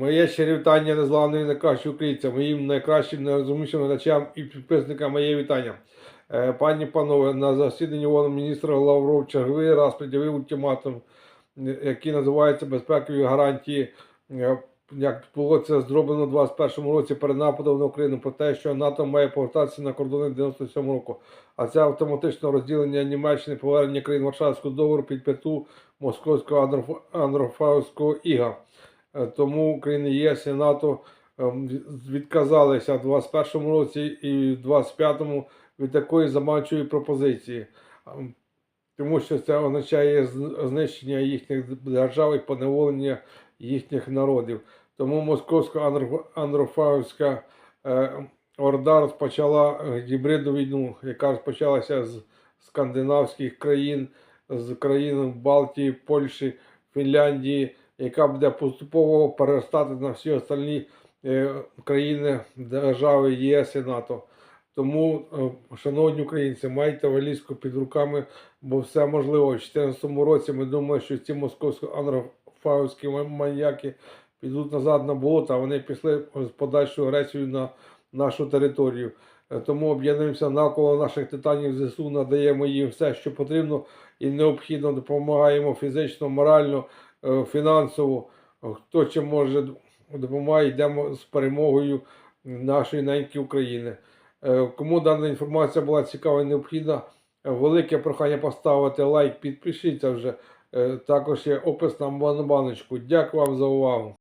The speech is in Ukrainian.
Моє щирі вітання незламним і найкращим українцям, моїм найкращим найрозумнішим глядачам і підписникам моє вітання. Е, Пані панове, на засіданні ООН міністр Лавров черговий раз пред'явив ультиматум, е, який називається безпекові гарантії. е, Як було це зроблено у 2021 році перед нападом на Україну про те, що НАТО має повертатися на кордони 97 року. А це автоматичне розділення Німеччини, повернення країн Варшавського договору під п'яту московського андроф- андрофауського іга. Е, Тому країни ЄС і НАТО ем, відказалися в 2021 році і в 2025 від такої заманчої пропозиції. Ем, Тому що це означає знищення їхніх держав і поневолення їхніх народів. Тому московська андро- андрофаївська е, орда розпочала гібридну війну, яка розпочалася з скандинавських країн, з країн Балтії, Польщі, Фінляндії, яка буде поступово переростати на всі остальні е, країни, держави ЄС і НАТО. Тому, е, шановні українці, майте валізку під руками, бо все можливо. У 2014 році ми думали, що ці московсько-андрофаївські маньяки підуть назад на болото, а вони пішли з подальшою агресією на нашу територію. Е, Тому об'єднуємося навколо наших титанів ЗСУ, надаємо їм все, що потрібно і необхідно, допомагаємо фізично, морально, фінансово. Хто чим може допомагає, йдемо з перемогою нашої неньки України. Е, Кому дана інформація була цікава і необхідна, е, велике прохання поставити лайк, підпишіться вже. Е, Також є опис на баночку. Дякую вам за увагу.